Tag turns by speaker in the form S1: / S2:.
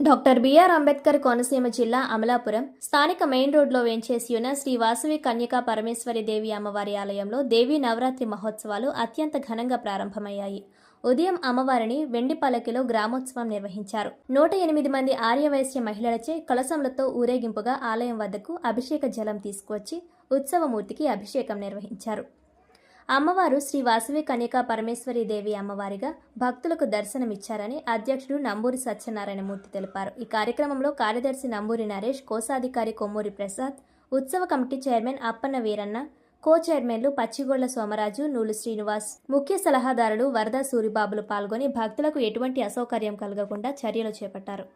S1: Doctor BR Ambedkar Konaseema జిల్లా అమలాపురం స్థానిక main రోడ్లో వేంచేసి ఉన్న శ్రీ వాసవి కన్యకా పరమేశ్వరి దేవి అమ్మవారి ఆలయంలో దేవీ నవరాత్రి మహోత్సవాలు అత్యంత ఘనంగా ప్రారంభమయ్యాయి. ఉదయం అమ్మవారిని వెండి పలకిలో గ్రామోత్సవం నిర్వహించారు. నూట ఎనిమిది మంది ఆర్యవైశ్య మహిళలచే కలసములతో ఊరేగింపుగా ఆలయం వద్దకు అభిషేక జలం తీసుకువచ్చి ఉత్సవమూర్తికి అభిషేకం నిర్వహించారు. అమ్మవారు శ్రీ వాసవి కన్యకా పరమేశ్వరి దేవి అమ్మవారిగా భక్తులకు దర్శనమిచ్చారని అధ్యక్షుడు నంబూరి సత్యనారాయణమూర్తి తెలిపారు. ఈ కార్యక్రమంలో కార్యదర్శి నంబూరి నరేష్ కోశాధికారి కొమ్మూరి ప్రసాద్ ఉత్సవ committee chairman Appanna Veeranna co చైర్మన్లు పచ్చిగొళ్ళ సోమరాజు నూలు శ్రీనివాస్ ముఖ్య సలహాదారులు వరద సూరిబాబులు పాల్గొని భక్తులకు ఎటువంటి అసౌకర్యం కలగకుండా చర్యలు చేపట్టారు.